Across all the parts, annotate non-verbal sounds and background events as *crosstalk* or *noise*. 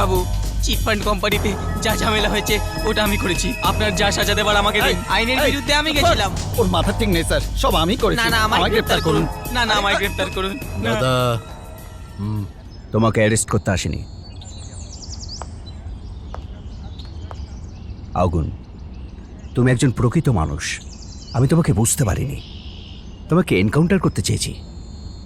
বাবু। Chit fund কোম্পানিতে যা ঝামেলা হয়েছে ওটা আমি করেছি। আপনার যা সাজা দেবার আমাকে দিন। আইনের বিরুদ্ধে আমি গেছিলাম। ওর মাথা ঠিক নেই স্যার। সব আমি করেছি। না না আমায় গ্রেফতার করুন। না না আমায় গ্রেফতার করুন। দাদা তোমাকে অ্যারেস্ট করতে আসেনি। আগুন। তুমি একজন প্রকৃত মানুষ। আমি তোমাকে বুঝতে পারিনি। তোমাকে এনকাউন্টার করতে চেয়েছি।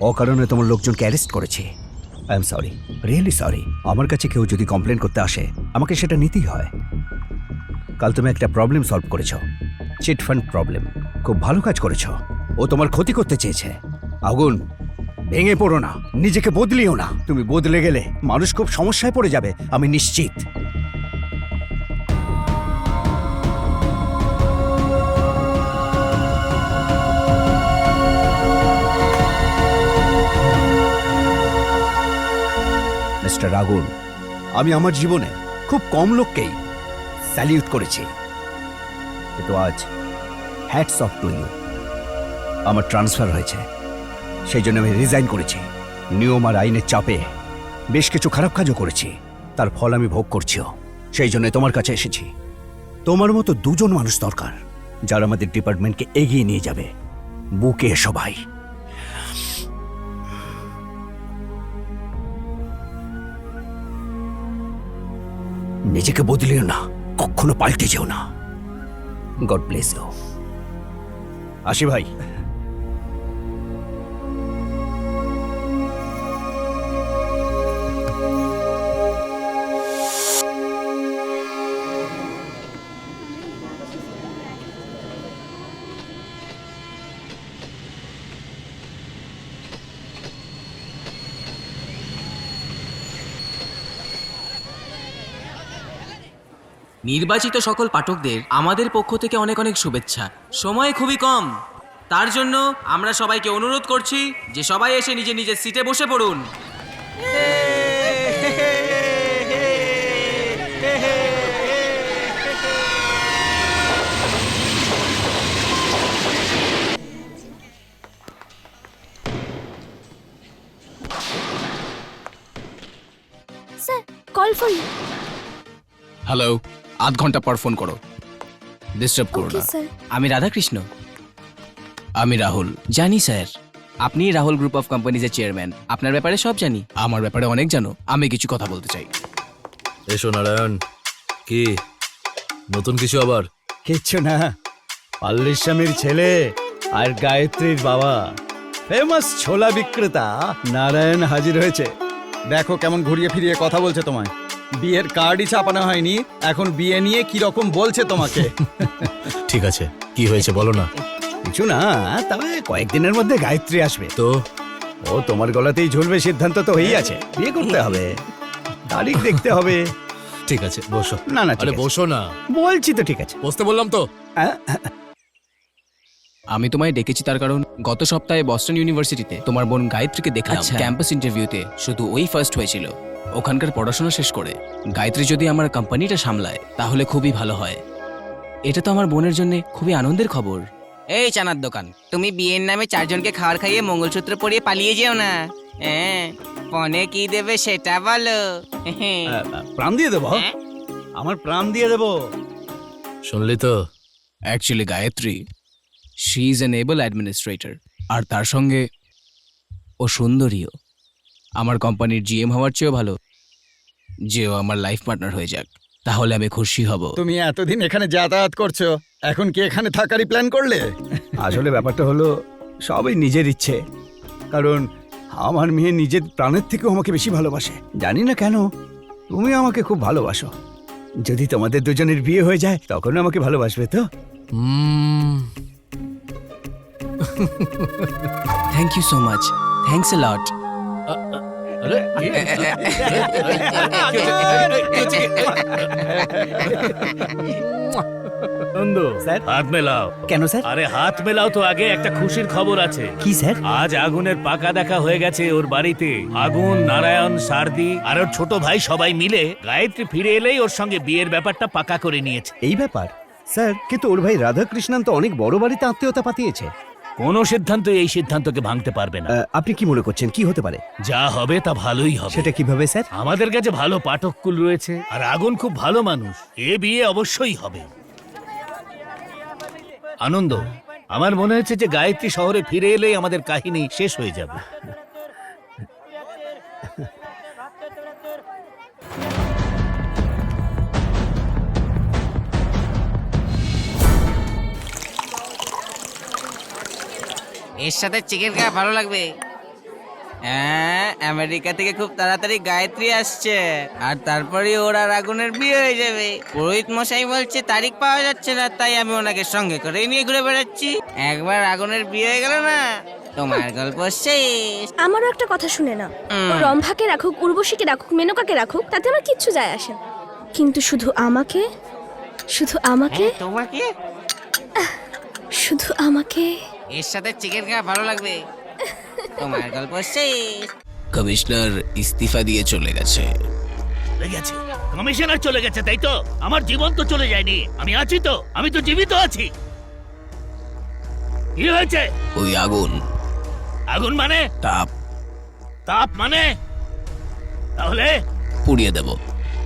অকারণে তোমার লোকজনকে অ্যারেস্ট করেছে। I am sorry, really sorry. আমার কাছে কেউ যদি কমপ্লেন করতে আসে, আমাকে সেটা নিতেই হয়। কাল তুমি একটা প্রবলেম সলভ করেছ চিট ফান্ড প্রবলেম খুব ভালো কাজ করেছ। ও তোমার ক্ষতি করতে চেয়েছে। আগুন, ভেঙে পড়ো না। নিজেকে বদলিও না। তুমি বদলে গেলে মানুষ খুব সমস্যায় পড়ে যাবে, আমি নিশ্চিত। মিস্টার আগুন আমি আমার জীবনে খুব কম লোককেই স্যালিউট করেছি। কিন্তু আজ হ্যাটস অফ টু ইউ আমার ট্রান্সফার হয়েছে। সেই জন্য আমি রিজাইন করেছি। নিয়ম আর আইনের চাপে বেশ কিছু খারাপ কাজও করেছি। তার ফল আমি ভোগ করছিও। সেই জন্য তোমার কাছে এসেছি। তোমার মতো দুজন মানুষ দরকার, যারা আমাদের ডিপার্টমেন্টকে এগিয়ে নিয়ে যাবে। বুকে এসো নিজেকে বদলিও না কখনো পাল্টে যেও না। গড ব্লেস ইউ আশি ভাই নির্বাচিত সকল পাঠকদের আমাদের পক্ষ থেকে অনেক অনেক শুভেচ্ছা। সময় খুবই কম। তার জন্য আমরা সবাইকে অনুরোধ করছি যে সবাই এসে নিজের নিজের সিটে বসে পড়ুন। স্যার আধ ঘণ্টা পর ফোন করো। ডিস্টার্ব করো না। আমি রাধাকৃষ্ণ। আমি রাহুল। জানি স্যার। আপনি রাহুল গ্রুপ অফ কোম্পানিজের চেয়ারম্যান আপনার ব্যাপারে সব জানি। আমার ব্যাপারে অনেক জানো। আমি কিছু কথা বলতে চাই। এসো নারায়ণ। কি? নতুন কিছু আবার? কিচ্ছু না। পাল্লির স্বামীর ছেলে আর গায়ত্রীর বাবা। ফেমাস ছোলা বিক্রেতা নারায়ণ হাজির হয়েছে। দেখো কেমন ঘুরিয়ে ফিরিয়ে কথা বলছে তোমায়। বিয়ের কার্ডই ছাপানো হয়নি এখন বিয়ে নিয়ে কি রকম বলছে তোমাকে? *laughs* ঠিক আছে কি হয়েছে বলো না। কিছু না তবে কয়েকদিনের মধ্যে গায়ত্রী আসবে। তো? ও তোমার গলাতেই ঝুলবে সিদ্ধান্ত তো হয়েই আছে বিয়ে করতে হবে। তারিখ দেখতে হবে। ঠিক আছে বসো। না না আরে বসো না। বলছি তো ঠিক আছে। বসতে বললাম তো। আমি তোমায় ডেকেছি তার কারণ গত সপ্তাহে বস্টন ইউনিভার্সিটিতে তোমার বোন গায়ত্রীকে দেখলাম আচ্ছা। ক্যাম্পাস ইন্টারভিউতে। শুধু ওই ফার্স্ট হয়েছিল। ওখানকার পড়াশোনা শেষ করে। গায়ত্রী যদি আমার কোম্পানিটা সামলায় তাহলে খুবই ভালো হয়। এটা তো আমার বোনের জন্য খুবই আনন্দের খবর। এই চানার দোকান তুমি বিয়ের নামে চারজনকে খাবার খাইয়ে মঙ্গলসূত্র পরিয়ে পালিয়ে যেও না। হ্যাঁ পনে কি দেবে সেটা বলো। আহ, প্রাণ দিয়ে দেবো আমার প্রাণ দিয়ে দেবো। শুনলি তো? Actually Gayatri she is an able administrator আর তার সঙ্গে ও সুন্দরীও। আমার কোম্পানির জিএম হওয়ার চেয়েও ভালো। যে ও আমার লাইফ পার্টনার হয়ে যাক। তাহলে আমি খুশি হব। তুমি এতদিন এখানে যাতায়াত করছ। এখন কি এখানে থাকারই প্ল্যান করলে? আসলে ব্যাপারটা হলো সবই নিজের ইচ্ছে। কারণ আমার মেয়ে নিজের প্রাণের থেকেও আমাকে বেশি ভালোবাসে। জানি না কেন তুমি আমাকে খুব ভালোবাসো। যদি তোমাদের দুজনের বিয়ে হয়ে যায় তখন আমাকে ভালোবাসবে তো? Thank you so much thanks a lot? Nandu sir? হাত মেলাও। কেন স্যার? আরে হাত মেলাও তো আগে একটা খুশির খবর আছে। কি স্যার? আজ আগুনের পাকা দেখা হয়ে গেছে ওর বাড়িতে। আগুন নারায়ণ সারদি আর ওর ছোট ভাই সবাই মিলে গায়ত্রী ফিরে এলেই ওর সঙ্গে বিয়ের ব্যাপারটা পাকা করে নিয়েছে। এই ব্যাপার? স্যার কিন্তু ওর ভাই রাধাকৃষ্ণন তো অনেক বড় বাড়িতে আত্মীয়তা পাতিয়েছে। কোনো সিদ্ধান্ত এই সিদ্ধান্তকে ভাঙতে পারবে না। আহ, আপনি কি মনে করছেন? কি হতে পারে? যা হবে তা ভালোই হবে। সেটা কীভাবে স্যার? আমাদের কাছে ভালো পাঠককুল রয়েছে আর আগুন খুব ভালো মানুষ। এ বিয়ে অবশ্যই হবে। আনন্দ আমার মনে হচ্ছে যে গায়ত্রী শহরে ফিরে এলেই আমাদের কাহিনী শেষ হয়ে যাবে। *laughs* *laughs* এর সাথে চিকেন খাওয়া ভালো লাগবে। হ্যাঁ আমেরিকা থেকে খুব তাড়াতাড়ি গায়ত্রী আসছে। আর তারপরে ওর আর আগুনের বিয়ে হয়ে যাবে। পুরোহিত মশাই বলছে তারিখ পাওয়া যাচ্ছে না তাই আমি ওনাকে সঙ্গে করে নিয়ে ঘুরে বেড়াচ্ছি। একবার আগুনের বিয়ে হয়ে গেল না? তোমার গল্প শেষ। আমারও একটা কথা শুনে না রম্ভাকে রাখুক উর্বশীকে রাখুক মেনকাকে রাখুক তাতে আমার কিচ্ছু যায় আসে না। কিন্তু শুধু আমাকে? শুধু আমাকে? হ্যাঁ, তোমাকে? শুধু আমাকে? এর সাথে চিকেন খাওয়া ভালো লাগবে। তোমার গল্প শেষ। কমিশনার ইস্তিফা দিয়ে চলে গেছে। চলে গেছে। কমিশনার চলে গেছে তাই তো? আমার জীবন তো চলে যায়নি। আমি আছি তো আমি তো জীবিত আছি। কি হয়েছে? ওই আগুন। আগুন মানে? তাপ। তাপ মানে? তাহলে? পুড়িয়ে দেব।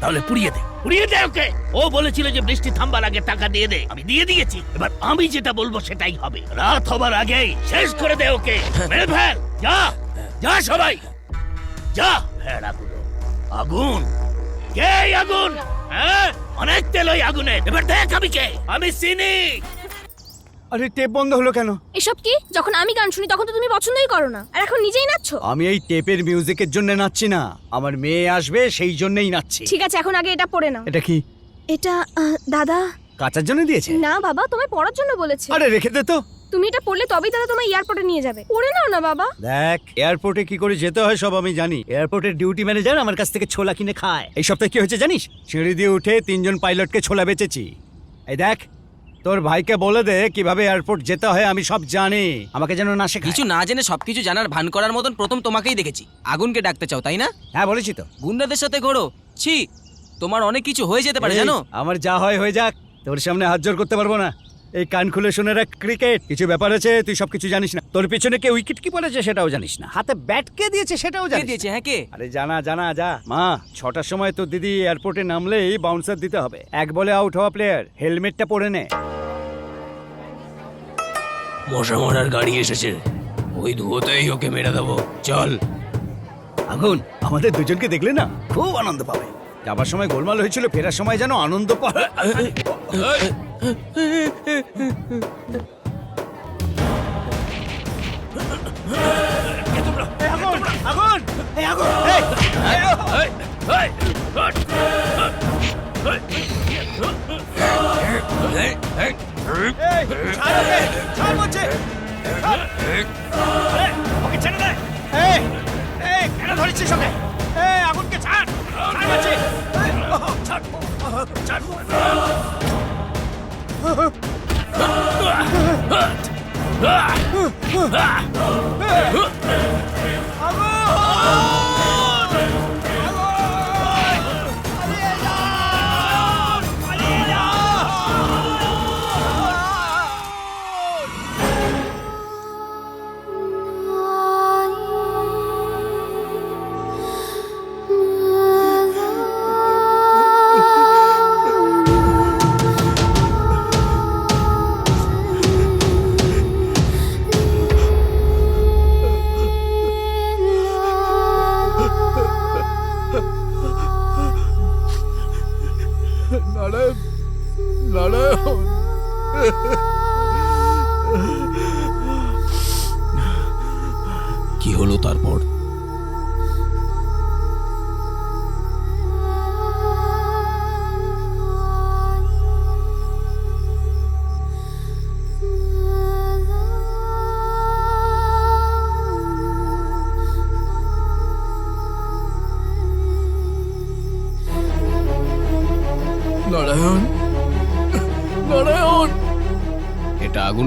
তাহলে পুড়িয়ে দে। পুড়িয়ে দে ওকে। ও বলেছিল যে বৃষ্টি থামবার আগে টাকা দিয়ে দে। আমি দিয়ে দিয়েছি। এবার আমি যেটা বলব সেটাই হবে। রাত হবার আগেই শেষ করে দে ওকে। মেরে যা। যা সবাই। যা। ভেড়াগুলো আগুন। কে আগুন? হ্যাঁ? অনেক তেল ওই আগুনে এবার দেখ আমি কে। আমি চিনি আরে টেপ বন্ধ হলো কেন? এসব কি? যখন আমি গান শুনি তখন তো তুমি পছন্দই করো না। আর এখন নিজেই নাচছো? আমি এই টেপের মিউজিকের জন্য নাচছি না। আমার মেয়ে আসবে সেই জন্যই নাচছি। ঠিক আছে এখন আগে এটা পড়ে নাও। এটা কি? এটা আহ, দাদা। কাচার জন্য দিয়েছে? না বাবা তোমায় পড়ার জন্য বলেছে। আরে রেখে দে তো। তুমি এটা পড়লে তবেই দাদা তোমায় এয়ারপোর্টে নিয়ে যাবে। পড়ে নাও না বাবা। দেখ এয়ারপোর্টে কি করে যেতে হয় সব আমি জানি। এয়ারপোর্টের ডিউটি ম্যানেজার আমার কাছ থেকে ছোলা কিনে খায়। এই সপ্তাহে কি হয়েছে জানিস? সিঁড়ি দিয়ে উঠে তিনজন পাইলটকে ছোলা বেচেছি। এই দেখ তোর ভাইকে বলে দে কীভাবে এয়ারপোর্ট যেতে হয় আমি সব জানি। আমাকে যেন না শেখায়। কিছু না জেনে সবকিছু জানার ভান করার মতন প্রথম তোমাকেই দেখেছি। আগুনকে ডাকতে চাও তাই না? হ্যাঁ বলেছি তো। গুন্ডাদের সাথে ঘোরো। ছি তোমার অনেক কিছু হয়ে যেতে পারে জানো? আমার যা হয় হয়ে যাক। তোর সামনে হাত জোর করতে পারব না। এই কান খুলে শুনে রাখ ক্রিকেট। কিছু ব্যাপার আছে তুই সবকিছু জানিস না। তোর পিছনে কে উইকেট কি পড়েছে সেটাও জানিস না। হাতে ব্যাট কে দিয়েছে সেটাও কে জানিস দিয়েছে হ্যাঁ কে? আরে জানা জানা যা। মা ছটার সময় তোর দিদি এয়ারপোর্টে নামলেই বাউন্সার দিতে হবে। এক বলে আউট হওয়া প্লেয়ার হেলমেটটা পরে নে। মশা মরার গাড়ি এসেছে। ওই ধুয়োতেই ওকে মেরে দেবো। চল। আগুন আমাদের দুজনকে দেখলে না খুব আনন্দ পাবে। যাবার সময় গোলমাল হয়েছিল ফেরার সময় যেন আনন্দ পাবে আগুন আগুন এই আগুন এই এই, ছাড় ওকে, ছাড় বলছে। ছাড়। আরে, ওকে ছেড়ে দে। এই, এই, কেন ধরেছিস ওকে? এই, আগুনকে ছাড়। ছাড় বলছি। এই, 아구! ওহ, নারায়ণ। কি হলো তারপর?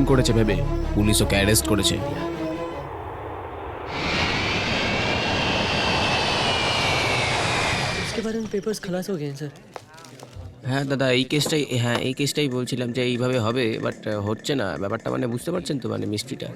করেছে ভেবে পুলিশ ওকে অ্যারেস্ট করেছে। স্যার হ্যাঁ দাদা এই কেসটাই হ্যাঁ এই কেসটাই বলছিলাম যে এইভাবে হবে বাট হচ্ছে না। ব্যাপারটা মানে বুঝতে পারছেন তো মানে মিষ্টিটা?